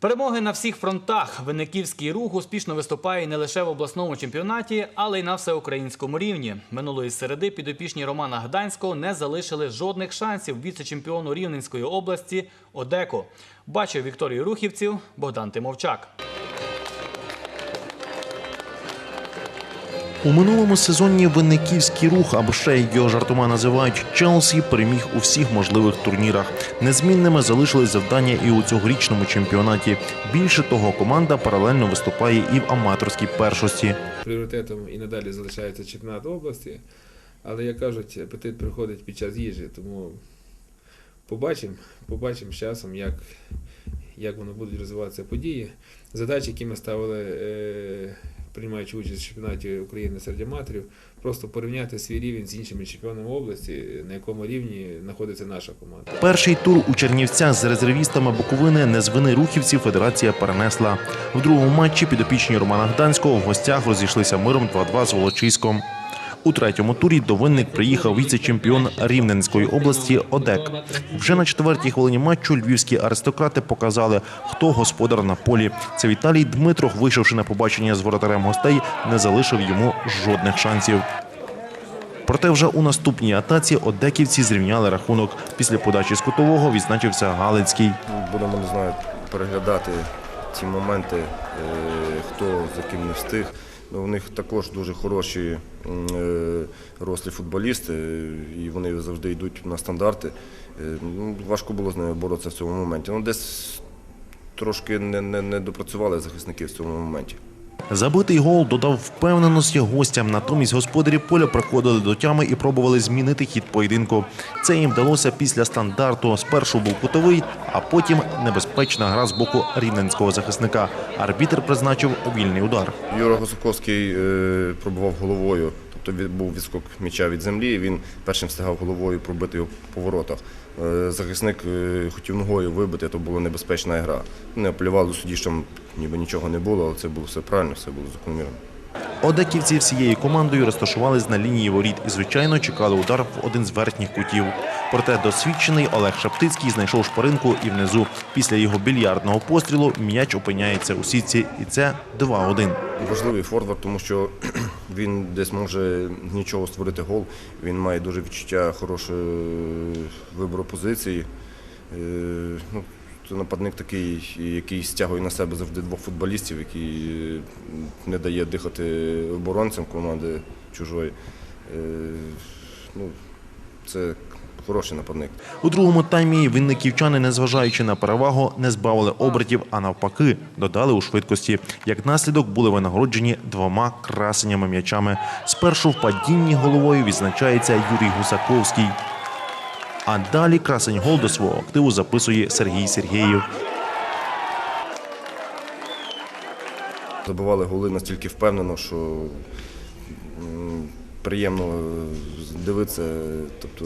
Перемоги на всіх фронтах. Винниківський рух успішно виступає не лише в обласному чемпіонаті, але й на всеукраїнському рівні. Минулої середи підопічні Романа Гданського не залишили жодних шансів віце-чемпіону Рівненської області Одеко. Бачив Вікторію Рухівців Богдан Тимовчак. У минулому сезоні винниківський рух, або ще його жартома називають Челсі, переміг у всіх можливих турнірах. Незмінними залишились завдання і у цьогорічному чемпіонаті. Більше того, команда паралельно виступає і в аматорській першості. Пріоритетом і надалі залишається чемпіонат області, але, як кажуть, апетит приходить під час їжі, тому побачимо, побачимо з часом, як, як воно будуть розвиватися події. Задачі, які ми ставили, е, приймаючи участь в чемпіонаті України серед аматорів, просто порівняти свій рівень з іншими чемпіонами області, на якому рівні знаходиться наша команда. Перший тур у Чернівцях з резервістами Буковини не з вини рухівців федерація перенесла. В другому матчі підопічні Романа Гданського в гостях розійшлися миром 2-2 з Волочиськом. У третьому турі до винник приїхав віце-чемпіон Рівненської області Одек. Вже на четвертій хвилині матчу львівські аристократи показали, хто господар на полі. Це Віталій Дмитров, вийшовши на побачення з воротарем гостей, не залишив йому жодних шансів. Проте вже у наступній атаці одеківці зрівняли рахунок. Після подачі з кутового відзначився Галицький. Будемо не знаю, переглядати ті моменти, е, хто за ким не встиг. Ну, У них також дуже хороші е, рослі футболісти, е, і вони завжди йдуть на стандарти. Е, ну, Важко було з ними боротися в цьому моменті. Ну, десь трошки не, не, не допрацювали захисники в цьому моменті. Забитий гол додав впевненості гостям. Натомість господарі поля приходили до тями і пробували змінити хід поєдинку. Це їм вдалося після стандарту. Спершу був кутовий, а потім небезпечна гра з боку рівненського захисника. Арбітер призначив вільний удар. Юра Гусаковський е, пробував головою, тобто був відскок м'яча від землі, він першим встигав головою пробити його по воротах. Е, Захисник е, хотів ногою вибити, то була небезпечна гра. Не апелювали судді, що ніби нічого не було, але це було все правильно, все було закономірно. Одеківці всією командою розташувались на лінії воріт і, звичайно, чекали удар в один з верхніх кутів. Проте досвідчений Олег Шаптицький знайшов шпаринку і внизу. Після його більярдного пострілу м'яч опиняється у сітці, і це 2-1. Важливий форвард, тому що він десь може нічого створити гол. Він має дуже відчуття хорошого вибору позиції. Е, Ну, це нападник такий, який стягує на себе завжди двох футболістів, який е, не дає дихати оборонцям команди чужої. Е, Ну, це хороший нападник. У другому таймі винниківчани, незважаючи на перевагу, не збавили обертів, а навпаки, додали у швидкості. Як наслідок були винагороджені двома красенями м'ячами. Спершу в падінні головою відзначається Юрій Гусаковський. А далі красень гол до свого активу записує Сергій Сергєєв. Забивали голи настільки впевнено, що приємно е, дивитися, тобто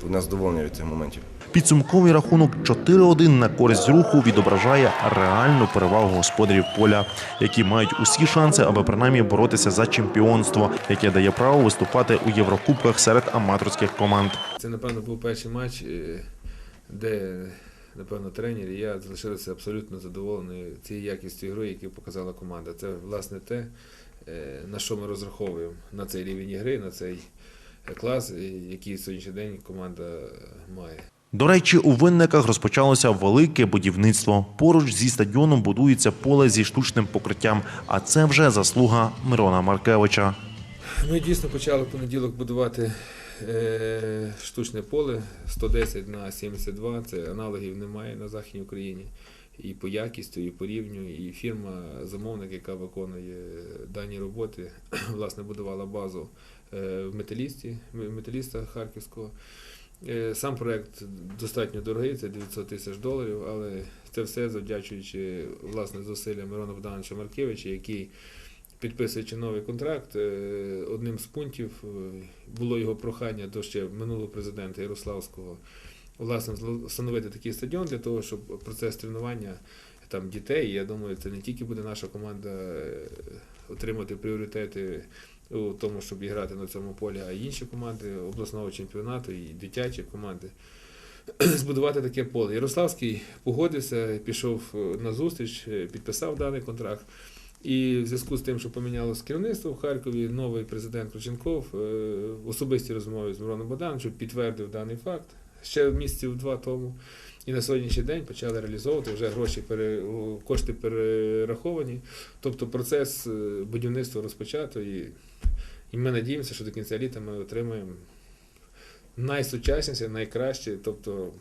з- одне від цих моментів. Підсумковий рахунок 4-1 на користь руху відображає реальну перевагу господарів поля, які мають усі шанси, аби принаймні боротися за чемпіонство, яке дає право виступати у Єврокубках серед аматорських команд. Це, напевно, був перший матч, е, де, напевно, тренер і я залишилися абсолютно задоволені цією якістю гри, яку показала команда. Це, власне, те, е, на що ми розраховуємо на цей рівень ігри, на цей клас, який сьогоднішній день команда має. До речі, у винниках розпочалося велике будівництво. Поруч зі стадіоном будується поле зі штучним покриттям, а це вже заслуга Мирона Маркевича. Ми дійсно почали в понеділок будувати е, штучне поле 110 на 72. Це аналогів немає на Західній Україні. І по якістю, і по рівню, і фірма замовник, яка виконує дані роботи, власне, будувала базу е, в металісті, металіста Харківського. Е, Сам проект достатньо дорогий, це 900 тисяч доларів, але це все завдячуючи власне зусиллям Мирона Богдановича Маркевича, який підписуючи новий контракт, е, одним з пунктів було його прохання до ще минулого президента Ярославського власне встановити такий стадіон для того, щоб процес тренування там дітей. Я думаю, це не тільки буде наша команда е, отримати пріоритети у тому, щоб грати на цьому полі, а й інші команди обласного чемпіонату і дитячі команди. збудувати таке поле. Ярославський погодився, пішов е, на зустріч, е, підписав даний контракт. І в зв'язку з тим, що помінялось керівництво в Харкові, новий президент Крученков в особистій розмові з Мироном Богдановичем підтвердив даний факт ще місяців два тому. І на сьогоднішній день почали реалізовувати вже гроші пере, кошти перераховані. Тобто процес е, будівництва розпочато і, і ми надіємося, що до кінця літа ми отримаємо найсучасніше, найкраще. Тобто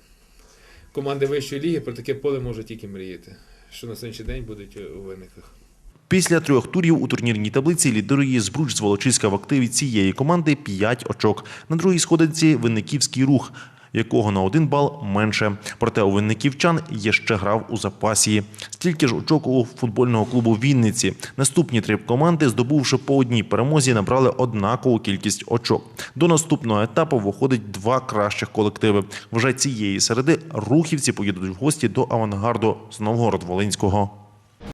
команди вищої ліги про таке поле можуть тільки мріяти, що на сьогоднішній день будуть у виниках. Після трьох турів у турнірній таблиці лідирує Збруч з Волочиська в активі цієї команди 5 очок. На другій сходинці Винниківський рух, якого на один бал менше. Проте у винниківчан є ще грав у запасі. Стільки ж очок у футбольного клубу Вінниці. Наступні три команди, здобувши по одній перемозі, набрали однакову кількість очок. До наступного етапу виходить два кращих колективи. Вже цієї середи рухівці поїдуть в гості до авангарду з Новгород-Волинського.